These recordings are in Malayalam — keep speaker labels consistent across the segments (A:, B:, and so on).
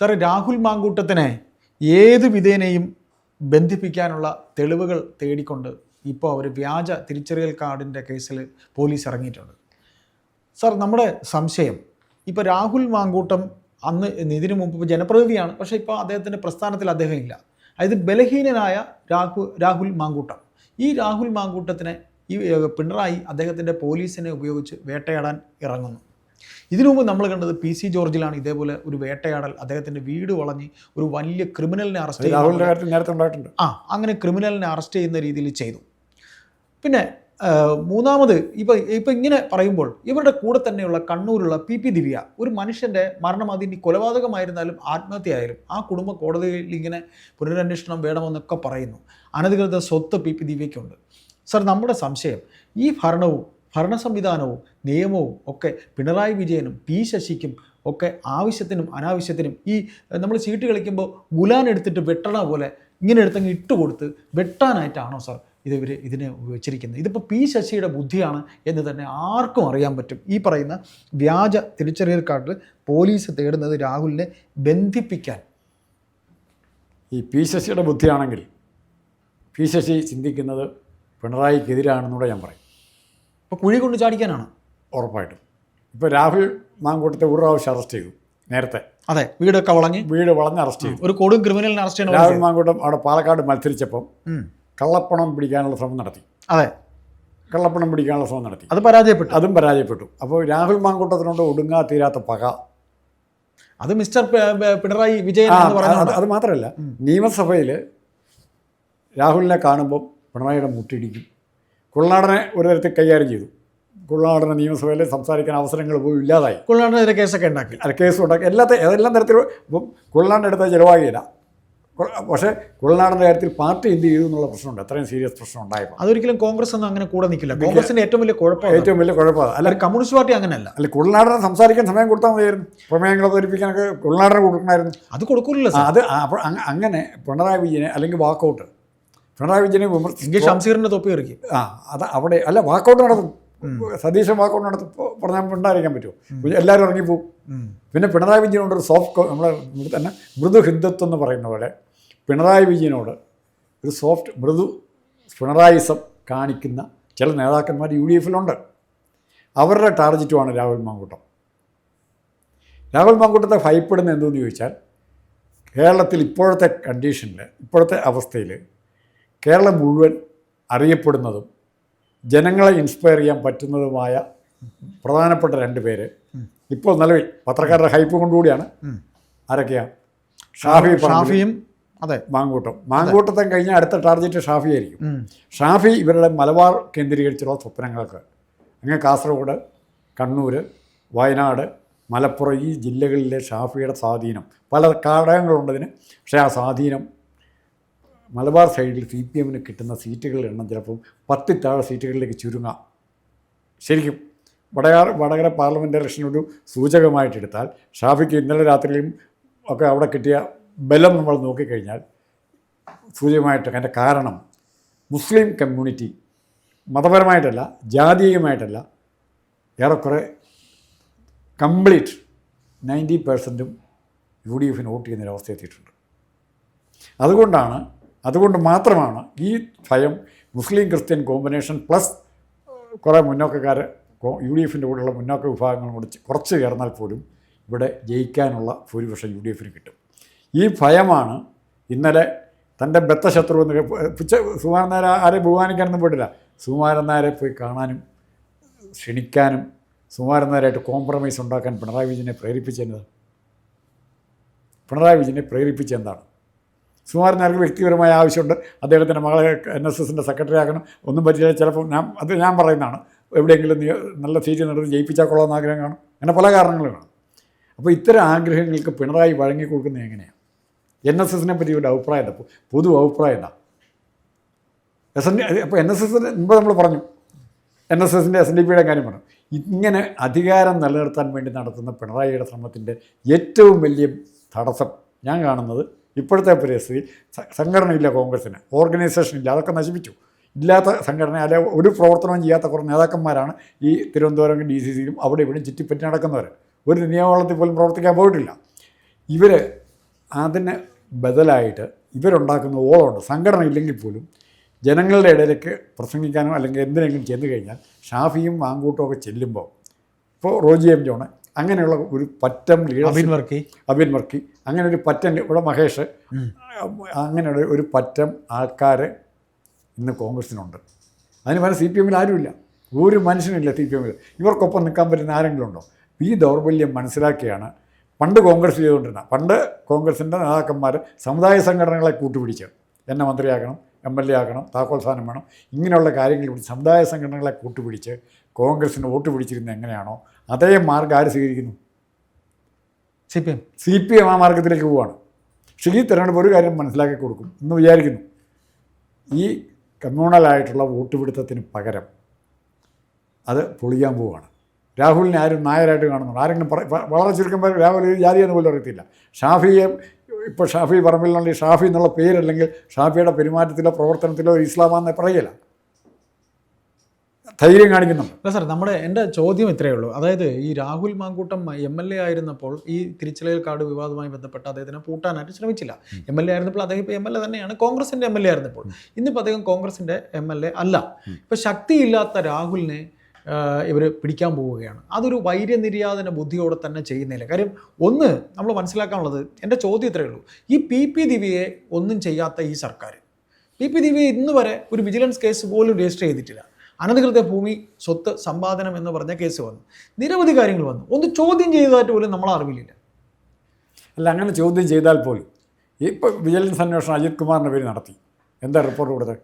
A: സാറേ രാഹുൽ മാങ്കൂട്ടത്തിനെ ഏത് വിധേനയും ബന്ധിപ്പിക്കാനുള്ള തെളിവുകൾ തേടിക്കൊണ്ട് ഇപ്പോൾ അവർ വ്യാജ തിരിച്ചറിയൽ കാർഡിന്റെ കേസിൽ പോലീസ് ഇറങ്ങിയിട്ടുണ്ട്. സാർ നമ്മുടെ സംശയം ഇപ്പോൾ രാഹുൽ മാങ്കൂട്ടം അന്ന് ഇതിനു മുമ്പ് ജനപ്രതിനിധിയാണ് പക്ഷേ ഇപ്പോൾ അദ്ദേഹത്തിന്റെ പ്രസ്ഥാനത്തിൽ അദ്ദേഹം ഇല്ല. അതായത് ബലഹീനനായ രാഹു രാഹുൽ മാങ്കൂട്ടം. ഈ രാഹുൽ മാങ്കൂട്ടത്തിനെ ഈ പിണറായി അദ്ദേഹത്തിന്റെ പോലീസിനെ ഉപയോഗിച്ച് വേട്ടയാടാൻ ഇറങ്ങുന്നു. ഇതിനു മുമ്പ് നമ്മൾ കണ്ടത് പി സി ജോർജിലാണ് ഇതേപോലെ ഒരു വേട്ടയാടൽ അദ്ദേഹത്തിന്റെ വീട് വളഞ്ഞ് ഒരു വലിയ ക്രിമിനലിനെ അറസ്റ്റ്
B: ചെയ്തു
A: ആ അങ്ങനെ ക്രിമിനലിനെ അറസ്റ്റ് ചെയ്യുന്ന രീതിയിൽ ചെയ്തു. പിന്നെ മൂന്നാമത് ഇപ്പം ഇപ്പം ഇങ്ങനെ പറയുമ്പോൾ ഇവരുടെ കൂടെ തന്നെയുള്ള കണ്ണൂരുള്ള പി പി ദിവ്യ ഒരു മനുഷ്യന്റെ മരണം അതിന് കൊലപാതകമായിരുന്നാലും ആത്മഹത്യയായാലും ആ കുടുംബ കോടതിയിൽ ഇങ്ങനെ പുനരന്വേഷണം വേണമെന്നൊക്കെ പറയുന്നു. അനധികൃത സ്വത്ത് പി പി ദിവ്യയ്ക്കുണ്ട്. സർ നമ്മുടെ സംശയം ഈ ഭരണവും ഭരണ സംവിധാനവും നിയമവും ഒക്കെ പിണറായി വിജയനും പി ശശിക്കും ഒക്കെ ആവശ്യത്തിനും അനാവശ്യത്തിനും ഈ നമ്മൾ ചീട്ട് കളിക്കുമ്പോൾ ഗുലാൻ എടുത്തിട്ട് വെട്ടണ പോലെ ഇങ്ങനെ എടുത്തങ്ങ് ഇട്ട് കൊടുത്ത് വെട്ടാനായിട്ടാണോ സാർ ഇത് ഇവർ ഇതിനെ വെച്ചിരിക്കുന്നത്? ഇതിപ്പോൾ പി ശശിയുടെ ബുദ്ധിയാണ് എന്ന് തന്നെ ആർക്കും അറിയാൻ പറ്റും. ഈ പറയുന്ന വ്യാജ തിരിച്ചറിയൽ കാർഡിൽ പോലീസ് തേടുന്നത് രാഹുലിനെ ബന്ധിപ്പിക്കാൻ.
B: ഈ പി ശശിയുടെ ബുദ്ധിയാണെങ്കിൽ പി ശശി ചിന്തിക്കുന്നത് പിണറായിക്കെതിരാണെന്നൂടെ ഞാൻ പറയും.
A: ഇപ്പോൾ കുഴി കൊണ്ട് ചാടിക്കാനാണ്?
B: ഉറപ്പായിട്ടും. ഇപ്പോൾ രാഹുൽ മാങ്കൂട്ടത്തെ ഒരു പ്രാവശ്യം അറസ്റ്റ് ചെയ്തു നേരത്തെ.
A: അതെ വീടൊക്കെ വളഞ്ഞ്?
B: വീട് വളഞ്ഞ് അറസ്റ്റ് ചെയ്തു.
A: ഒരു കൊടും ക്രിമിനലിനെ അറസ്റ്റ് ചെയ്യണം
B: രാഹുൽ മാങ്കൂട്ടം അവിടെ പാലക്കാട് മത്സരിച്ചപ്പം. കള്ളപ്പണം പിടിക്കാനുള്ള ശ്രമം നടത്തി.
A: അതെ.
B: കള്ളപ്പണം പിടിക്കാനുള്ള ശ്രമം നടത്തി.
A: അത് പരാജയപ്പെട്ടു.
B: അതും പരാജയപ്പെട്ടു. അപ്പോൾ രാഹുൽ മാങ്കൂട്ടത്തിനോട് ഒടുങ്ങാ തീരാത്ത പക.
A: അത് മിസ്റ്റർ പിണറായി വിജയൻ
B: അത് മാത്രമല്ല നിയമസഭയിൽ രാഹുലിനെ കാണുമ്പോൾ പിണറായിയുടെ മുട്ടിടിക്കും. കുള്ളനാടനെ ഒരു തരത്തിൽ കൈകാര്യം ചെയ്തു. കുള്ളനാടനെ നിയമസഭയിൽ സംസാരിക്കാൻ അവസരങ്ങൾ പോലും ഇല്ലാതായി.
A: കുള്ളാണ്ടിനെതിരെ കേസൊക്കെ ഉണ്ടാക്കി.
B: അത് കേസ് ഉണ്ടാക്കി. എല്ലാത്ത ഏതെല്ലാം തരത്തിലും ഇപ്പം കുള്ളനാട് എടുത്ത ചിലവാകിയില്ല പക്ഷേ കുള്ളനാടിന്റെ കാര്യത്തിൽ പാർട്ടി എന്ത് ചെയ്തു എന്നുള്ള പ്രശ്നമുണ്ട്. അത്രയും സീരിയസ് പ്രശ്നം ഉണ്ടായപ്പോൾ.
A: അതൊരിക്കലും കോൺഗ്രസ് ഒന്നും അങ്ങനെ കൂടെ നിൽക്കില്ല. കോൺഗ്രസിന്റെ ഏറ്റവും വലിയ കുഴപ്പം
B: ഏറ്റവും വലിയ കുഴപ്പമാണ്. അല്ല
A: കമ്മ്യൂണിസ്റ്റ് പാർട്ടി അങ്ങനെയല്ല.
B: അല്ല കുള്ളനാടനെ സംസാരിക്കാൻ സമയം കൊടുത്താൽ മതിയായിരുന്നു. പ്രമേയങ്ങൾ അവതരിപ്പിക്കാനൊക്കെ കുള്ളനാടനെ കൊടുക്കണമായിരുന്നു.
A: അത് കൊടുക്കില്ല
B: അത് അപ്പോൾ അങ്ങനെ പിണറായി വിജയനെ അല്ലെങ്കിൽ വാക്കൗട്ട് പിണറായി വിജയനെ വിമർശിച്ച്
A: ഷംസീറിന്റെ തൊപ്പി ഇറക്കി
B: ആ അത് അവിടെ അല്ല വാക്കൗട്ട് നടത്തും. സതീശൻ വാക്കൗട്ട് നടത്തും പറഞ്ഞാൽ ഉണ്ടായിരിക്കാൻ പറ്റുമോ? എല്ലാവരും ഇറങ്ങിപ്പോവും പിന്നെ പിണറായി വിജയനോട് ഒരു സോഫ്റ്റ് നമ്മളെ തന്നെ മൃദു ഹിന്ദുത്വം എന്ന് പറയുന്ന പോലെ പിണറായി വിജയനോട് ഒരു സോഫ്റ്റ് മൃദു പിണറായിസം കാണിക്കുന്ന ചില നേതാക്കന്മാർ യു ഡി എഫിലുണ്ട് അവരുടെ ടാർജറ്റുമാണ് രാഹുൽ മാങ്കൂട്ടം. രാഹുൽ മാങ്കൂട്ടത്തെ ഭയപ്പെടുന്ന എന്തെന്ന് ചോദിച്ചാൽ കേരളത്തിൽ ഇപ്പോഴത്തെ കണ്ടീഷനിൽ ഇപ്പോഴത്തെ അവസ്ഥയിൽ കേരളം മുഴുവൻ അറിയപ്പെടുന്നതും ജനങ്ങളെ ഇൻസ്പയർ ചെയ്യാൻ പറ്റുന്നതുമായ പ്രധാനപ്പെട്ട രണ്ട് പേര്. ഇപ്പോൾ നിലവിൽ പത്രക്കാരുടെ ഹൈപ്പ് കൊണ്ടുകൂടിയാണ് ആരൊക്കെയാണ് ഷാഫി
A: ഷാഫിയും അതെ.
B: മാങ്കൂട്ടം. മാങ്കൂട്ടത്തെ കഴിഞ്ഞാൽ അടുത്ത ടാർഗറ്റ് ഷാഫി ആയിരിക്കും ഷാഫി ഇവരുടെ മലബാർ കേന്ദ്രീകരിച്ചുള്ള സ്വപ്നങ്ങൾക്ക് അങ്ങ് കാസർഗോഡ് കണ്ണൂർ വയനാട് മലപ്പുറം ഈ ജില്ലകളിലെ ഷാഫിയുടെ സ്വാധീനം. പല ഘടകങ്ങളുണ്ടതിന് പക്ഷേ ആ സ്വാധീനം മലബാർ സൈഡിൽ സി പി എമ്മിന് കിട്ടുന്ന സീറ്റുകളുടെ എണ്ണം ചിലപ്പം പത്തിൽ താഴെ സീറ്റുകളിലേക്ക് ചുരുങ്ങാം. ശരിക്കും വടകാർ വടകര പാർലമെന്റ് ഇലക്ഷൻ ഒരു സൂചകമായിട്ടെടുത്താൽ ഷാഫിക്ക് ഇന്നലെ രാത്രിയിലും ഒക്കെ അവിടെ കിട്ടിയ ബലം നമ്മൾ നോക്കിക്കഴിഞ്ഞാൽ സൂചകമായിട്ട് അതിന്റെ കാരണം മുസ്ലിം കമ്മ്യൂണിറ്റി മതപരമായിട്ടല്ല ജാതീയമായിട്ടല്ല ഏറെക്കുറെ കംപ്ലീറ്റ് നയന്റി പേഴ്സന്റും യു ഡി എഫിന് വോട്ട് ചെയ്യുന്നൊരവസ്ഥ എത്തിയിട്ടുണ്ട്. അതുകൊണ്ടാണ് അതുകൊണ്ട് മാത്രമാണ് ഈ ഭയം മുസ്ലിം ക്രിസ്ത്യൻ കോമ്പിനേഷൻ പ്ലസ് കുറേ മുന്നോക്കക്കാർ യു ഡി എഫിന്റെ കൂടെയുള്ള മുന്നോക്ക വിഭാഗങ്ങളും കൂടി കുറച്ച് ചേർന്നാൽ പോലും ഇവിടെ ജയിക്കാനുള്ള ഭൂരിപക്ഷം യു ഡി എഫിന് കിട്ടും. ഈ ഭയമാണ് ഇന്നലെ തന്റെ ബദ്ധശത്രു എന്ന് പിച്ച സുമാരൻ നായർ ആരെ ബഹുമാനിക്കാനൊന്നും പോയിട്ടില്ല. സുമാരൻ നായരെ പോയി കാണാനും ക്ഷണിക്കാനും സുമാരൻ നായരായിട്ട് കോംപ്രമൈസ് ഉണ്ടാക്കാൻ പിണറായി വിജയനെ പ്രേരിപ്പിച്ചത് പിണറായി വിജയനെ പ്രേരിപ്പിച്ച നായർക്ക് വ്യക്തിപരമായ ആവശ്യമുണ്ട്. അദ്ദേഹത്തിന്റെ മകളെ എൻ എസ് എസിന്റെ സെക്രട്ടറി ആക്കണം. ഒന്നും പറ്റില്ല. ചിലപ്പോൾ ഞാൻ അത് ഞാൻ പറയുന്നതാണ്. എവിടെയെങ്കിലും നല്ല സീറ്റ് നടത്തി ജയിപ്പിച്ചാൽ കൊള്ളാമെന്ന് ആഗ്രഹം കാണും. അങ്ങനെ പല കാരണങ്ങളും കാണും. അപ്പോൾ ഇത്തരം ആഗ്രഹങ്ങൾക്ക് പിണറായി വഴങ്ങി കൊടുക്കുന്നത് എങ്ങനെയാണ്? എൻ എസ് എസിനെ പറ്റി ഒരു അഭിപ്രായം എന്താ പൊതു അഭിപ്രായം എന്താ? എസ് എൻ അപ്പോൾ എൻ എസ് എസിന് മുമ്പ് നമ്മൾ പറഞ്ഞു. എൻ എസ് എസിന്റെ എസ് എൻ ഡി പിയുടെ കാര്യം പറഞ്ഞു. ഇങ്ങനെ അധികാരം നിലനിർത്താൻ വേണ്ടി നടത്തുന്ന പിണറായിയുടെ ശ്രമത്തിന്റെ ഏറ്റവും വലിയ തടസ്സം ഞാൻ കാണുന്നത് ഇപ്പോഴത്തെ പരിസ്ഥിതി സംഘടനയില്ല കോൺഗ്രസ്സിന്. ഓർഗനൈസേഷൻ ഇല്ല. അതൊക്കെ നശിപ്പിച്ചു. ഇല്ലാത്ത സംഘടന അല്ലെ ഒരു പ്രവർത്തനവും ചെയ്യാത്ത കുറേ നേതാക്കന്മാരാണ് ഈ തിരുവനന്തപുരം ഡി സി സിയിലും അവിടെ ഇവിടെയും ചുറ്റിപ്പറ്റി നടക്കുന്നവർ ഒരു നിയമവളത്തിൽ പോലും പ്രവർത്തിക്കാൻ പോയിട്ടില്ല. ഇവർ അതിന് ബദലായിട്ട് ഇവരുണ്ടാക്കുന്ന ഓളമുണ്ട്. സംഘടന ഇല്ലെങ്കിൽ പോലും ജനങ്ങളുടെ ഇടയിലേക്ക് പ്രസംഗിക്കാനോ അല്ലെങ്കിൽ എന്തിനെങ്കിലും ചെന്ന് കഴിഞ്ഞാൽ ഷാഫിയും മാങ്കൂട്ടും ഒക്കെ ചെല്ലുമ്പോൾ ഇപ്പോൾ റോജി എം ജോണ് അങ്ങനെയുള്ള ഒരു പറ്റം
A: അബിൻ വർക്കി.
B: അബിൻ വർക്കി. അങ്ങനെ ഒരു പറ്റം ഇവിടെ മഹേഷ്. അങ്ങനെയുള്ള ഒരു പറ്റം ആൾക്കാർ ഇന്ന് കോൺഗ്രസിനുണ്ട് അതിന് പല സി പി എമ്മിൽ ആരുമില്ല. ഒരു മനുഷ്യനില്ല സി പി എമ്മിൽ. ഇവർക്കൊപ്പം നിൽക്കാൻ പറ്റുന്ന ആരെങ്കിലും ഉണ്ടോ? ഈ ദൗർബല്യം മനസ്സിലാക്കിയാണ് പണ്ട് കോൺഗ്രസ് ചെയ്തുകൊണ്ടിരുന്ന പണ്ട് കോൺഗ്രസിന്റെ നേതാക്കന്മാർ സമുദായ സംഘടനകളെ കൂട്ടുപിടിച്ച് എന്നെ മന്ത്രിയാക്കണം എം എൽ എ ആക്കണം താക്കോൽ സ്ഥാനം വേണം ഇങ്ങനെയുള്ള കാര്യങ്ങൾ കൂടി സമുദായ സംഘടനകളെ കൂട്ടുപിടിച്ച് കോൺഗ്രസിന് വോട്ട് പിടിച്ചിരുന്നത് എങ്ങനെയാണോ അതേ മാർഗം ആര് സ്വീകരിക്കുന്നു?
A: C P M
B: C P M ആ മാർഗത്തിലേക്ക് പോവുകയാണ് പക്ഷേ ഈ തിരഞ്ഞെടുപ്പ് ഒരു കാര്യം മനസ്സിലാക്കി കൊടുക്കും എന്ന് വിചാരിക്കുന്നു. ഈ കമ്മ്യൂണലായിട്ടുള്ള വോട്ട് പിടുത്തത്തിന് പകരം അത് പൊളിയാൻ പോവുകയാണ് രാഹുലിനെ ആരും നായരായിട്ട് കാണുന്നുണ്ട്. ആരെങ്കിലും വളരെ ചുരുക്കം പേർ രാഹുൽ ജാതി എന്ന് പോലും അറിയത്തില്ല. ഷാഫിയെ ഇപ്പോൾ ഷാഫി പറമ്പിലുള്ള ഷാഫി എന്നുള്ള പേരല്ലെങ്കിൽ ഷാഫിയുടെ പെരുമാറ്റത്തിലോ പ്രവർത്തനത്തിലോ ഒരു ഇസ്ലാമാന്ന് പറയില്ല ധൈര്യം കാണിക്കുന്നുണ്ട്
A: അല്ല സാർ നമ്മുടെ എന്റെ ചോദ്യം ഇത്രയേ ഉള്ളൂ. അതായത് ഈ Rahul Mamkootathil M L A ആയിരുന്നപ്പോൾ ഈ തിരിച്ചലയിൽ കാർഡ് വിവാദവുമായി ബന്ധപ്പെട്ട് അദ്ദേഹത്തിനെ പൂട്ടാനായിട്ട് ശ്രമിച്ചില്ല. എം എൽ എ ആയിരുന്നപ്പോൾ അദ്ദേഹം ഇപ്പോൾ എം എൽ എ തന്നെയാണ് കോൺഗ്രസിന്റെ എം എൽ എ ആയിരുന്നപ്പോൾ. ഇന്നിപ്പോൾ അദ്ദേഹം കോൺഗ്രസിന്റെ എം എൽ എ അല്ല. ഇപ്പം ശക്തിയില്ലാത്ത രാഹുലിനെ ഇവർ പിടിക്കാൻ പോവുകയാണ്. അതൊരു വൈര്യനിര്യാതന ബുദ്ധിയോടെ തന്നെ ചെയ്യുന്നില്ല കാര്യം ഒന്ന് നമ്മൾ മനസ്സിലാക്കാനുള്ളത് എന്റെ ചോദ്യം ഇത്രയേ ഉള്ളൂ. ഈ പി പി ദിവ്യയെ ഒന്നും ചെയ്യാത്ത ഈ സർക്കാർ പി പി ദിവ്യ ഇന്ന് വരെ ഒരു വിജിലൻസ് കേസ് പോലും രജിസ്റ്റർ ചെയ്തിട്ടില്ല. അനധികൃത ഭൂമി സ്വത്ത് സമ്പാദനം എന്ന് പറഞ്ഞ കേസ് വന്നു. നിരവധി കാര്യങ്ങൾ വന്നു. ഒന്ന് ചോദ്യം ചെയ്തതായിട്ട് പോലും നമ്മളെ അറിവില്ല
B: അല്ല അങ്ങനെ ചോദ്യം ചെയ്താൽ പോലും ഇപ്പോൾ വിജിലൻസ് അന്വേഷണം അജിത് കുമാറിന്റെ പേര് നടത്തി. എന്താ റിപ്പോർട്ട് കൊടുത്തത്?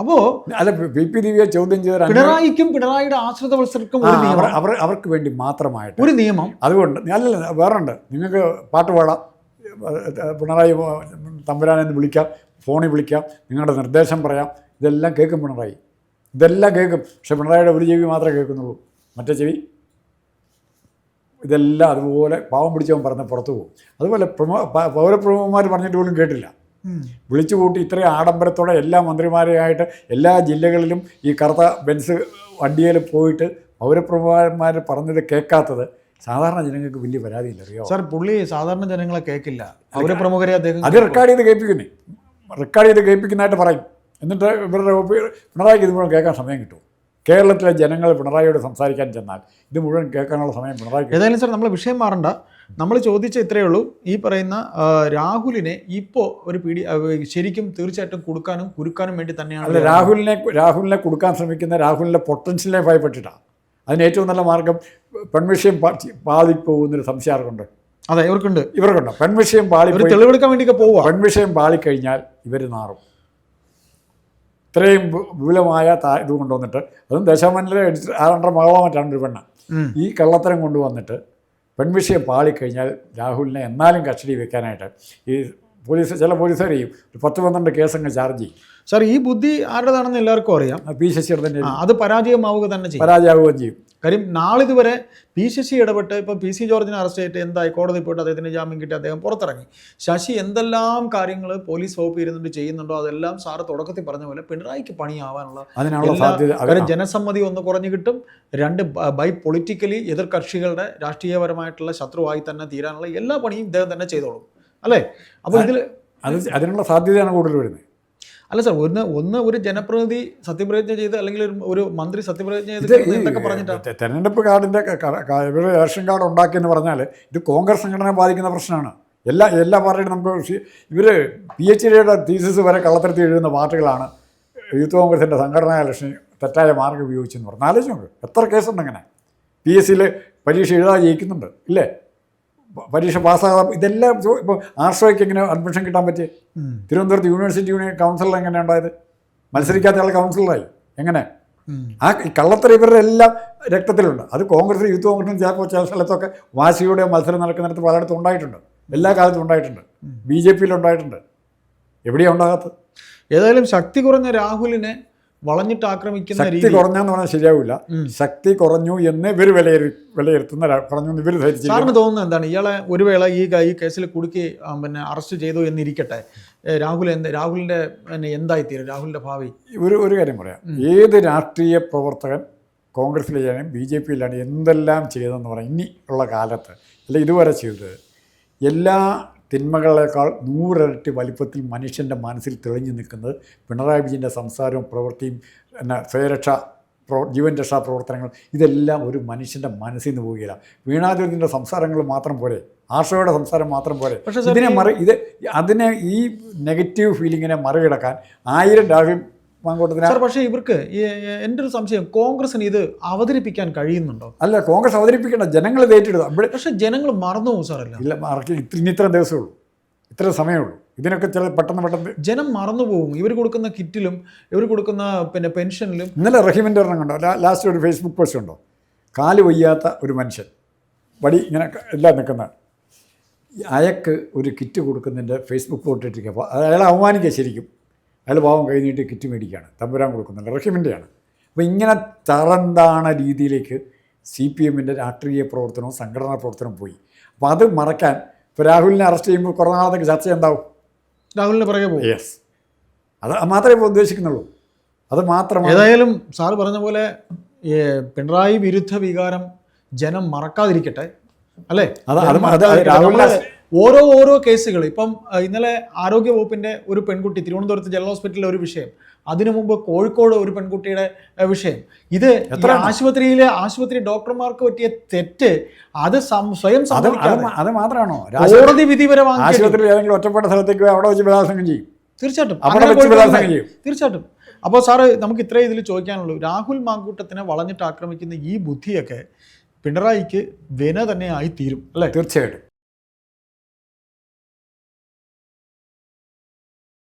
A: അപ്പോൾ
B: അല്ല പി പി ദിവ്യ ചോദ്യം ചെയ്ത
A: പിണറായിക്കും പിണറായിയുടെ ആശ്രിത മത്സരക്കും
B: അവർ അവർക്ക് വേണ്ടി മാത്രമായിട്ട്.
A: ഒരു നിയമം.
B: അതുകൊണ്ട് അല്ലല്ല വേറുണ്ട്. നിങ്ങൾക്ക് പാട്ട് പാടാം. പിണറായി തമ്പുരാനെന്ന് വിളിക്കാം ഫോണിൽ വിളിക്കാം നിങ്ങളുടെ നിർദ്ദേശം പറയാം. ഇതെല്ലാം കേൾക്കും പിണറായി. ഇതെല്ലാം കേൾക്കും. പക്ഷെ പിണറായിയുടെ ഒരു ചെവി മാത്രമേ കേൾക്കുന്നുള്ളൂ. മറ്റേ ചെവി? ഇതെല്ലാം അതുപോലെ പാവം പിടിച്ചവൻ പറഞ്ഞ പുറത്തു പോകും. അതുപോലെ പ്രമോ പൗരപ്രമുഖന്മാർ പറഞ്ഞിട്ട് പോലും കേട്ടില്ല. വിളിച്ചു കൂട്ടി ഇത്രയും ആഡംബരത്തോടെ എല്ലാ മന്ത്രിമാരെയായിട്ട് എല്ലാ ജില്ലകളിലും ഈ കറുത്ത ബെൻസ് വണ്ടിയിൽ പോയിട്ട് പൗരപ്രമുഖന്മാർ പറഞ്ഞത് കേൾക്കാത്തത് സാധാരണ ജനങ്ങൾക്ക് വലിയ പരാതിയില്ല അറിയോ?
A: സാർ പുള്ളി സാധാരണ ജനങ്ങളെ കേൾക്കില്ല. പൗരപ്രമുഖരെ പ്രമുഖരെ അദ്ദേഹം
B: അത് റെക്കോർഡ് ചെയ്ത് കേൾപ്പിക്കുന്നേ. റെക്കോർഡ് ചെയ്ത് കേൾപ്പിക്കുന്നതായിട്ട് പറയും. എന്നിട്ട് ഇവരുടെ പിണറായിക്ക് ഇത് മുഴുവൻ കേൾക്കാൻ സമയം കിട്ടും. കേരളത്തിലെ ജനങ്ങൾ പിണറായിയോട് സംസാരിക്കാൻ ചെന്നാൽ ഇത് മുഴുവൻ കേൾക്കാനുള്ള സമയം പിണറായി
A: ഏതായാലും സാർ നമ്മൾ വിഷയം മാറണ്ട. നമ്മൾ ചോദിച്ച ഇത്രയേ ഉള്ളൂ. ഈ പറയുന്ന രാഹുലിനെ ഇപ്പോൾ ഒരു പി ഡി ശരിക്കും തീർച്ചയായിട്ടും കൊടുക്കാനും കുരുക്കാനും വേണ്ടി തന്നെയാണ് അല്ല
B: രാഹുലിനെ രാഹുലിനെ കൊടുക്കാൻ ശ്രമിക്കുന്ന രാഹുലിന്റെ പൊട്ടൻഷ്യലിനെ ഭയപ്പെട്ടിട്ടാണ് അതിന് ഏറ്റവും നല്ല മാർഗം പെൺവിഷയം പാളിപ്പോകുന്നൊരു സംശയം ആർക്കുണ്ട്
A: അതെ ഇവർക്കുണ്ട്.
B: ഇവർക്കുണ്ട്. പെൺവിഷയം പാളി
A: തെളിവെടുക്കാൻ വേണ്ടിയൊക്കെ പോവുക
B: പെൺവിഷയം പാളിക്കഴിഞ്ഞാൽ ഇവർ നാറും. ഇത്രയും വിപുലമായ താ ഇത് കൊണ്ടുവന്നിട്ട് അതും ദശാമനിലെ എഡിറ്റർ ആറണ്ടര മകളമായിട്ടാണ് ഒരു പെണ്ണ്. ഈ കള്ളത്തരം കൊണ്ടുവന്നിട്ട് പെൺവിഷയം പാളിക്കഴിഞ്ഞാൽ രാഹുലിനെ എന്നാലും കസ്റ്റഡി വെക്കാനായിട്ട് ഈ പോലീസ് ചില പോലീസുകാർ ചെയ്യും. ഒരു പത്ത് പന്ത്രണ്ട് കേസങ്ങ് ചാർജ് ചെയ്യും.
A: സാർ ഈ ബുദ്ധി ആരുടേതാണെന്ന് എല്ലാവർക്കും അറിയാം.
B: പി ശശിയുടെ
A: തന്നെ അത് പരാജയമാവുക തന്നെ ചെയ്യും.
B: പരാജയമാവുകയും ചെയ്യും.
A: കാര്യം നാളിതുവരെ പി സി സി ഇടപെട്ട് ഇപ്പോൾ പി സി ജോർജിനെ അറസ്റ്റ് ചെയ്തിട്ട് എന്തായി? കോടതി പോയിട്ട് അദ്ദേഹത്തിന് ജാമ്യം കിട്ടി അദ്ദേഹം പുറത്തിറങ്ങി. ശശി എന്തെല്ലാം കാര്യങ്ങൾ പോലീസ് വകുപ്പ് ഇരുന്നിട്ട് ചെയ്യുന്നുണ്ടോ? അതെല്ലാം സാറ് തുടക്കത്തിൽ പറഞ്ഞ പോലെ പിണറായിക്ക് പണിയാവാനുള്ള ജനസമ്മതി ഒന്ന് കുറഞ്ഞു കിട്ടും. രണ്ട് ബൈ പൊളിറ്റിക്കലി എതിർ കക്ഷികളുടെ രാഷ്ട്രീയപരമായിട്ടുള്ള ശത്രുവായി തന്നെ തീരാനുള്ള എല്ലാ പണിയും ഇദ്ദേഹം തന്നെ ചെയ്തോളും. അല്ലേ? അപ്പോൾ ഇതിൽ
B: അത് അതിനുള്ള സാധ്യതയാണ് കൂടുതൽ വരുന്നത്.
A: അല്ല സാർ ഒന്ന് ഒന്ന് ഒരു ജനപ്രതിനിധി സത്യപ്രതിജ്ഞ ചെയ്ത് അല്ലെങ്കിൽ ഒരു- മന്ത്രി സത്യപ്രതിജ്ഞ ചെയ്ത്
B: എന്നൊക്കെ ഈ
A: എന്തൊക്കെ പറഞ്ഞിട്ടാ?
B: തെ- തെരഞ്ഞെടുപ്പ് കാർഡിന്റെ ഇവർ റേഷൻ കാർഡ് ഉണ്ടാക്കിയെന്ന് പറഞ്ഞാൽ ഇത് കോൺഗ്രസ് സംഘടനയെ ബാധിക്കുന്ന പ്രശ്നമാണ്. എല്ലാ എല്ലാ പാർട്ടിയും നമുക്ക് ഇവർ പി എച്ച് ഡിയുടെ തീസിസ് വരെ കള്ളത്തരത്തിൽ എഴുതുന്ന പാർട്ടികളാണ് യൂത്ത് കോൺഗ്രസിന്റെ സംഘടനാ ലക്ഷ്യം തെറ്റായ മാർഗം ഉപയോഗിച്ചെന്ന് പറഞ്ഞു ആലോചിച്ച് നോക്ക്. എത്ര കേസുണ്ട് അങ്ങനെ? പി എസ് സിയിൽ പരീക്ഷ എഴുതാതെ ജയിക്കുന്നുണ്ട് ഇല്ലേ? പരീക്ഷ പാസ്സാകാതെ ഇതെല്ലാം ഇപ്പോൾ ആർഷോയ്ക്ക് എങ്ങനെ അഡ്മിഷൻ കിട്ടാൻ പറ്റി. തിരുവനന്തപുരത്ത് യൂണിവേഴ്സിറ്റി യൂണിയൻ കൗൺസിലർ എങ്ങനെ ഉണ്ടായത്? മത്സരിക്കാത്ത ആൾ കൗൺസിലറായി എങ്ങനെ? ആ കള്ളത്തര ഇവരുടെ എല്ലാം രക്തത്തിലുണ്ട്. അത് കോൺഗ്രസ് യൂത്ത് കോൺഗ്രസ് ചിലപ്പോൾ ചില സ്ഥലത്തൊക്കെ വാശിയുടെ മത്സരം നടക്കുന്നിടത്ത് പലയിടത്തും ഉണ്ടായിട്ടുണ്ട്. എല്ലാ കാലത്തും ഉണ്ടായിട്ടുണ്ട്. ബി ജെ പിയിൽ ഉണ്ടായിട്ടുണ്ട് എവിടെയാണ് ഉണ്ടാകാത്തത്?
A: ഏതായാലും ശക്തി കുറഞ്ഞ രാഹുലിനെ വളഞ്ഞിട്ട് ആക്രമിക്കുന്ന
B: ശക്തി കുറഞ്ഞെന്ന് പറഞ്ഞാൽ ശരിയാവില്ല. ശക്തി കുറഞ്ഞു എന്ന് ഇവർ വിലയിരു വിലയിരുത്തുന്ന കുറഞ്ഞു ഇവർ ധരിച്ചു
A: സാറിന് തോന്നുന്നത് എന്താണ്? ഇയാളെ ഒരു വേള ഈ ഈ കേസിൽ കുടുക്കി പിന്നെ അറസ്റ്റ് ചെയ്തു എന്നിരിക്കട്ടെ. രാഹുൽ എന്ത് രാഹുലിന്റെ പിന്നെ എന്തായിത്തീരും? രാഹുലിന്റെ ഭാവി?
B: ഒരു ഒരു കാര്യം പറയാം. ഏത് രാഷ്ട്രീയ പ്രവർത്തകൻ കോൺഗ്രസ്സിലായാലും ബി ജെ പിയിലാണ് എന്തെല്ലാം ചെയ്തതെന്ന് പറയാം. ഇനി ഉള്ള കാലത്ത് അല്ല ഇതുവരെ ചെയ്തത് എല്ലാ തിന്മകളേക്കാൾ നൂറിരട്ടി വലിപ്പത്തിൽ മനുഷ്യന്റെ മനസ്സിൽ തെളിഞ്ഞു നിൽക്കുന്നത് പിണറായി വിജയന്റെ സംസാരവും പ്രവൃത്തിയും പിന്നെ സ്വയരക്ഷ പ്രോ ജീവൻ രക്ഷാ പ്രവർത്തനങ്ങൾ ഇതെല്ലാം ഒരു മനുഷ്യന്റെ മനസ്സിൽ നിന്ന് പോവുകയില്ല. വീണാചോദ്യന്റെ സംസാരങ്ങൾ മാത്രം പോരെ. ആശയുടെ സംസാരം മാത്രം പോലെ
A: പക്ഷേ
B: ഇതിനെ മറി ഇത് അതിനെ ഈ നെഗറ്റീവ് ഫീലിങ്ങിനെ മറികടക്കാൻ ആയിരം രാഹുൽ മാങ്കോട്ടത്തിന്
A: സാർ പക്ഷേ ഇവർക്ക് എന്റെ ഒരു സംശയം കോൺഗ്രസിന് ഇത് അവതരിപ്പിക്കാൻ കഴിയുന്നുണ്ടോ?
B: അല്ല കോൺഗ്രസ് അവതരിപ്പിക്കേണ്ട ജനങ്ങൾ ഏറ്റെടുത്തു ഇവിടെ
A: പക്ഷെ ജനങ്ങൾ മറന്നു പോകും സാറല്ല
B: ഇല്ല ഇത്ര ഇനി ഇത്ര ദിവസമേ ഉള്ളൂ. ഇത്ര സമയമേ ഉള്ളൂ ഇതിനൊക്കെ ചില പെട്ടെന്ന് പെട്ടെന്ന്
A: ജനം മറന്നു പോകും. ഇവർ കൊടുക്കുന്ന കിറ്റിലും ഇവർ കൊടുക്കുന്ന പിന്നെ പെൻഷനിലും.
B: ഇന്നലെ റഹീമിന്റെ ഒരെണ്ണം കണ്ടോ? ലാസ്റ്റ് ഒരു ഫേസ്ബുക്ക് പോസ്റ്റ് ഉണ്ടോ കാൽ വയ്യാത്ത ഒരു മനുഷ്യൻ. വടി ഇങ്ങനെ എല്ലാം നിൽക്കുന്ന. അയക്ക് ഒരു കിറ്റ് കൊടുക്കുന്നതിന്റെ ഫേസ്ബുക്ക് പോട്ടിട്ടിരിക്കുക അപ്പോൾ അയാളെ അവമാനിക്കുക ശരിക്കും. അയാൾ പാവം കൈ നീട്ടി കിറ്റ് മേടിക്കുകയാണ് തമ്പുരാൻ കൊടുക്കുന്നുണ്ട് റഹീമിന്റെയാണ്. അപ്പോൾ ഇങ്ങനെ തറന്താണ രീതിയിലേക്ക് സി പി എമ്മിന്റെ രാഷ്ട്രീയ പ്രവർത്തനവും സംഘടനാ പ്രവർത്തനവും പോയി. അപ്പോൾ അത് മറക്കാൻ ഇപ്പോൾ രാഹുലിനെ അറസ്റ്റ് ചെയ്യുമ്പോൾ കുറേ നാളത്തേക്ക് ചർച്ച എന്താവും?
A: രാഹുലിനെ പുറകെ പോകും.
B: യെസ് അത് മാത്രമേ ഇപ്പോൾ ഉദ്ദേശിക്കുന്നുള്ളൂ. അത് മാത്രമാണ്.
A: ഏതായാലും സാർ പറഞ്ഞ പോലെ പിണറായി വിരുദ്ധ വികാരം ജനം മറക്കാതിരിക്കട്ടെ അല്ലേ?
B: അത് അത്. രാഹുലിനെ
A: ഓരോ ഓരോ കേസുകൾ. ഇപ്പം ഇന്നലെ ആരോഗ്യ വകുപ്പിന്റെ ഒരു പെൺകുട്ടി തിരുവനന്തപുരത്ത് ജനറൽ ഹോസ്പിറ്റലിലെ ഒരു വിഷയം അതിനു മുമ്പ് കോഴിക്കോട് ഒരു പെൺകുട്ടിയുടെ വിഷയം. ഇത്? ആശുപത്രിയിലെ ആശുപത്രി ഡോക്ടർമാർക്ക് പറ്റിയ തെറ്റ് അത് സ്വയം
B: അത് മാത്രമാണോ?
A: കോടതി വിധി വരെ വാങ്ങിച്ചു
B: ആശുപത്രിയിൽ ഏതെങ്കിലും ഒറ്റപ്പെട്ട സ്ഥലത്തേക്ക് അവിടെ വെച്ച് ബലാത്സംഗം ചെയ്യും.
A: തീർച്ചയായിട്ടും. തീർച്ചയായിട്ടും. അപ്പോൾ സാറ് നമുക്ക് ഇത്രേ ഇതിൽ ചോദിക്കാനുള്ളൂ. രാഹുൽ മാങ്കൂട്ടത്തിനെ വളഞ്ഞിട്ട് ആക്രമിക്കുന്ന ഈ ബുദ്ധിയൊക്കെ പിണറായിക്ക് വിന തന്നെ ആയി തീരും അല്ലേ?
B: തീർച്ചയായിട്ടും.